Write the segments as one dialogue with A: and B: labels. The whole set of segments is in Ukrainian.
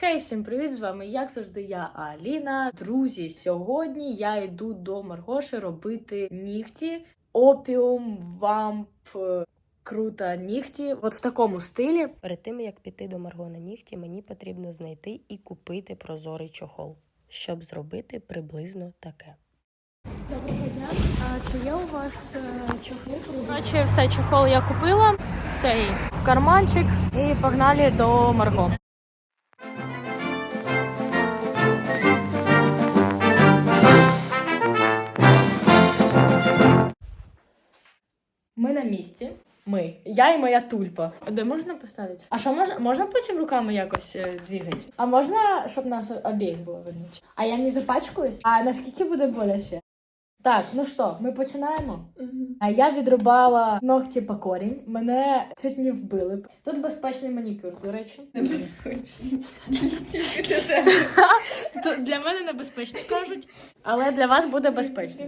A: Хей, всім привіт! З вами, як завжди, я Аліна. Друзі, сьогодні я йду до Маргоші робити нігті. Опіум, вамп, е, круто нігті. От в такому стилі.
B: Перед тим як піти до Марго на нігті, мені потрібно знайти і купити прозорий чохол, щоб зробити приблизно таке.
A: Доброго дня. А чи є у вас чохли? Коротше, все, чохол я купила. Цей в карманчик і погнали до Марго. Ми на місці. Ми. Я і моя тульпа. Де можна поставити? А що можна? Можна потім руками якось е, двигати? А можна, щоб нас обох було видно? А я не запачкаюсь? А наскільки буде боляче? Так, ну що, ми починаємо. А я відрубала ногті по корінь. Мене чуть не вбили. Тут безпечний манікюр, до речі.
C: Небезпечно. Тільки для тебе.
A: Для мене небезпечно кажуть, але для вас буде безпечно.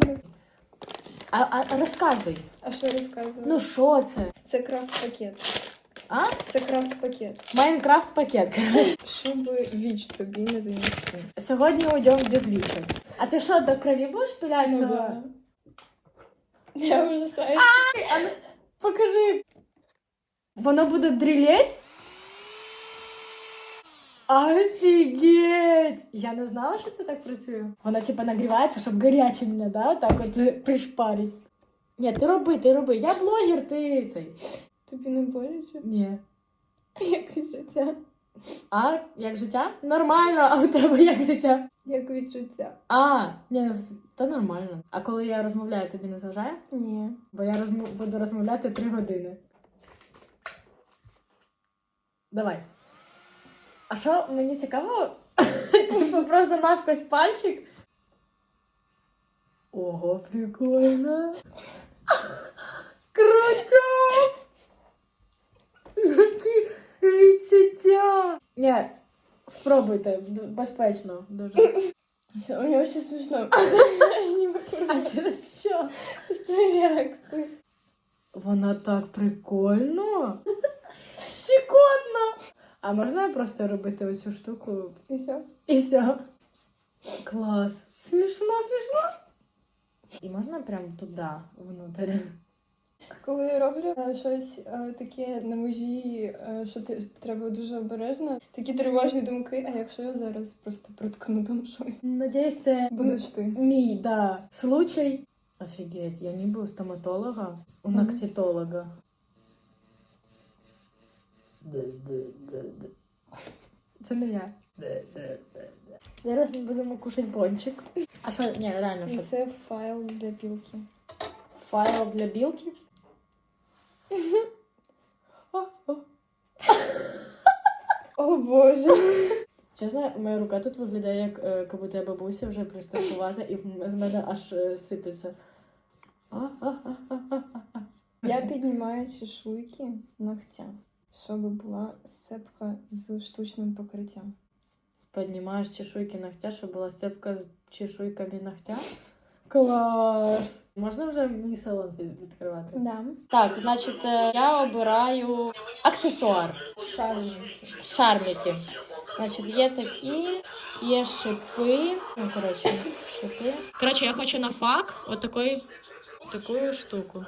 A: А, а, а розказуй.
C: А що розказувати?
A: Ну що це?
C: це крафт пакет.
A: А?
C: Це крафт пакет.
A: Майнкрафт пакет. коротше.
C: Щоб віч тобі не занести.
A: Сьогодні уйдемо без вічок. А ти що, до крові будеш пиляти?
C: Ну
A: що?
C: да. Я вже сайт.
A: А ну, покажи. Воно буде дрілеть? Офігеть! Я не знала, що це так працює. Воно типа нагрівається, щоб гаряче мене, да? Так от е, пришпарить. Ні, ти роби, ти роби. Я блогер, ти цей.
C: Тобі не боляче?
A: Ні.
C: Як життя?
A: А як життя? Нормально, а у тебе як життя?
C: Як відчуття?
A: А, ні, та нормально. А коли я розмовляю, тобі не заважає?
C: Ні.
A: Бо я розмов... буду розмовляти три години. Давай. А що мені цікаво? Типу просто насквозь пальчик. Ого, прикольно. Круто! Які відчуття! Ні, спробуйте, д- безпечно дуже.
C: Все, мені вже смішно. Не
A: А через що?
C: З твоєї реакції.
A: Вона так прикольно. А можна просто робити оцю штуку
C: І все.
A: і все? Клас. Смішно, смішно. І можна прям туди, внутрі.
C: Коли я роблю е, щось е, таке на межі, е, що ти треба дуже обережно, такі тривожні думки, а якщо я зараз просто проткну там щось,
A: Надіюсь, це
C: будеш ти.
A: мій, да, случай. Офігеть, я ніби у стоматолога, у
C: Мгм.
A: ногтітолога. Це не я. Зараз ми будемо кушати пончик. А що, ні, реально, що
C: це файл для білки.
A: Файл для білки. О, о.
C: О боже.
A: Чесно, моя рука тут виглядає як е, як будто я бабуся вже приступувати, і в- з мене аж е, сипеться.
C: Я піднімаю чешуйки ногтя, щоб була сепка з штучним покриттям.
A: Піднімаєш чешуйки ногтя, щоб була сцепка з чешуйками ногтя. Клас! Можна вже мені салон від- відкривати?
C: Да.
A: Так, значить, е, я обираю аксесуар. Шармики. Значить, є такі, є шипи. Ну, коротше, шипи. Коротше, я хочу на фак от такої, таку штуку.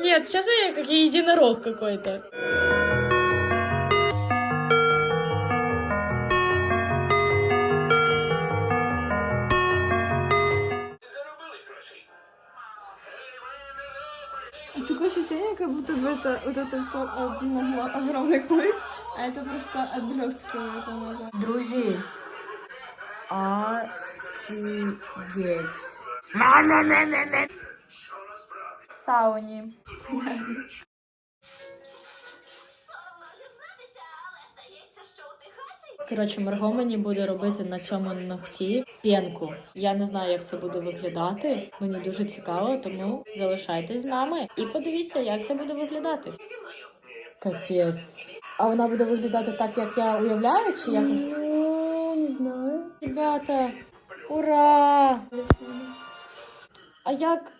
A: Нет, сейчас я как единорог какой-то.
C: Такое ощущение, как будто бы это вот это все один огромный клык, а это просто отблестки у этого ножа.
A: Друзі. Офігеть. Сауні. Коротше, Марго мені буде робити на цьому ногті п'янку. Я не знаю, як це буде виглядати. Мені дуже цікаво, тому залишайтесь з нами і подивіться, як це буде виглядати. Капець. А вона буде виглядати так, як я уявляю, чи якось?
C: Ну, не знаю.
A: Ребята, ура! А як?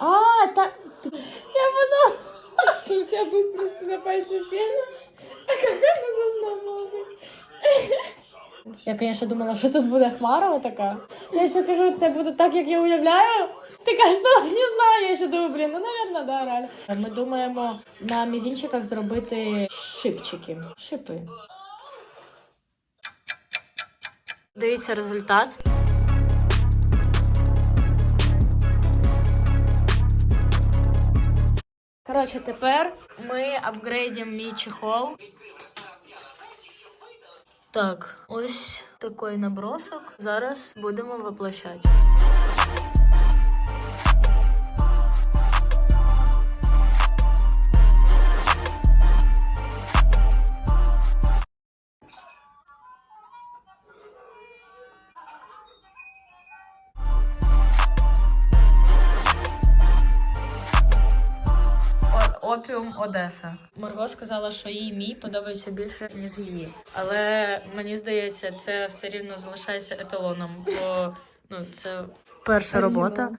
A: А, та... Я подумала.
C: Что у тебя будет просто на пальце пена? А как она должна была?
A: Я, звісно, думала, що тут буде хмара така. Я ще кажу, це буде так, як я уявляю. Ти кажеш, ну, не знаю, я ще думаю, блін, ну, напевно, да, реально. Ми думаємо на мізінчиках зробити шипчики. Шипи. Дивіться результат. Коротше, тепер ми апгрейдимо мій чехол. Так, ось такий набросок. Зараз будемо воплощати. Опіум Одеса. Марго сказала, що їй мій подобається більше, ніж її. Але мені здається, це все рівно залишається еталоном, бо ну це перша робота.